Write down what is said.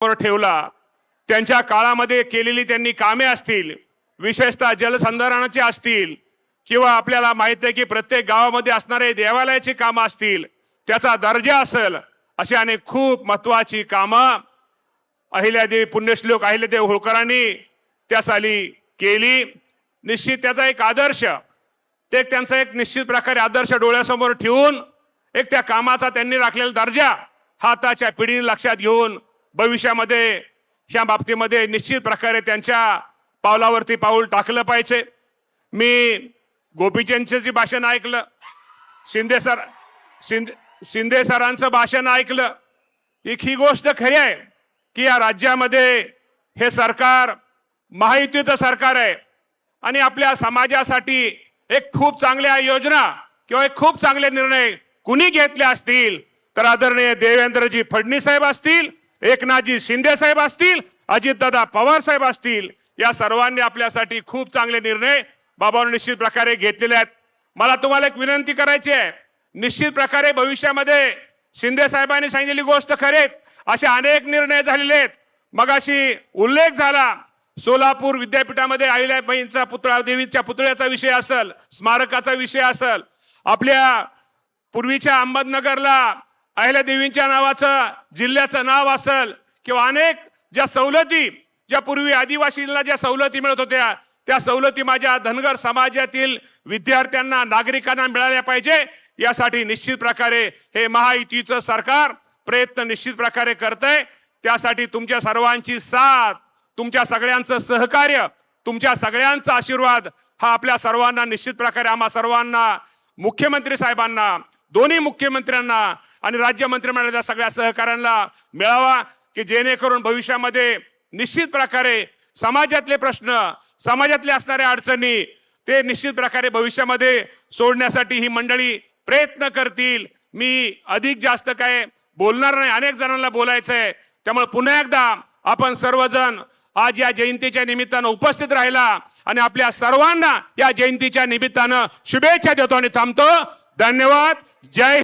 वर ठेवला. त्यांच्या काळामध्ये केलेली त्यांनी कामे असतील विशेषतः जलसंधारणाची असतील किंवा आपल्याला माहीत आहे की प्रत्येक गावामध्ये असणारे देवालयाची कामं असतील त्याचा दर्जा असेल अशी अनेक खूप महत्वाची कामं अहिल्यादेवी पुण्यश्लोक अहिल्यादेवी होळकरांनी त्या साली केली. निश्चित त्याचा एक आदर्श ते त्यांचा एक निश्चित प्रकारे आदर्श डोळ्यासमोर ठेवून एक त्या कामाचा त्यांनी राखलेला दर्जा हाताच्या पिढीने लक्षात घेऊन भविष्यामध्ये या बाबतीमध्ये निश्चित प्रकारे त्यांच्या पावलावरती पाऊल टाकलं पाहिजे. मी गोपीचंदचं जे भाषण ऐकलं शिंदे सर शिंदे शिंदे सरांचं भाषण ऐकलं एक ही गोष्ट खरी आहे की या राज्यामध्ये हे सरकार महायुतीचं सरकार आहे आणि आपल्या समाजासाठी एक खूप चांगल्या योजना किंवा एक खूप चांगले निर्णय कुणी घेतले असतील तर आदरणीय देवेंद्रजी फडणवीस साहेब असतील एकनाथजी शिंदे साहेब असतील अजितदादा पवार साहेब असतील या सर्वांनी आपल्यासाठी खूप चांगले निर्णय बाबांनी निश्चित प्रकारे घेतलेले आहेत. मला तुम्हाला एक विनंती करायची आहे. निश्चित प्रकारे भविष्यामध्ये शिंदे साहेबांनी सांगितलेली गोष्ट खरेत असे अनेक निर्णय झालेले आहेत. मगाशी उल्लेख झाला सोलापूर विद्यापीठामध्ये अहिल्याबाईंचा पुतळा देवीच्या पुतळ्याचा विषय असेल स्मारकाचा विषय असेल. आपल्या पूर्वीच्या अहमदनगरला अहिल्यादेवींच्या नावाचं जिल्ह्याचं नाव असेल किंवा अनेक ज्या सवलती ज्या पूर्वी आदिवासींना ज्या सवलती मिळत होत्या त्या सवलती माझ्या धनगर समाजातील विद्यार्थ्यांना नागरिकांना मिळाल्या पाहिजे. यासाठी निश्चित प्रकारे हे महायुतीचं सरकार प्रयत्न निश्चित प्रकारे करतंय. त्यासाठी तुमच्या सर्वांची साथ तुमच्या सगळ्यांचं सहकार्य तुमच्या सगळ्यांचा आशीर्वाद हा आपल्या सर्वांना निश्चित प्रकारे आम्हा सर्वांना मुख्यमंत्री साहेबांना दोन्ही मुख्यमंत्र्यांना आणि राज्य मंत्रिमंडळाच्या सगळ्या सहकाऱ्यांना मिळावा की जेणेकरून भविष्यामध्ये निश्चित प्रकारे समाजातले प्रश्न समाजातले असणाऱ्या अडचणी ते निश्चित प्रकारे भविष्यामध्ये सोडण्यासाठी ही मंडळी प्रयत्न करतील. मी अधिक जास्त काय बोलणार नाही. अनेक जणांना बोलायचं आहे त्यामुळे पुन्हा एकदा आपण सर्वजण आज या जयंतीच्या निमित्तानं उपस्थित राहिला आणि आपल्या सर्वांना या जयंतीच्या निमित्तानं शुभेच्छा देतो आणि थांबतो. धन्यवाद. जय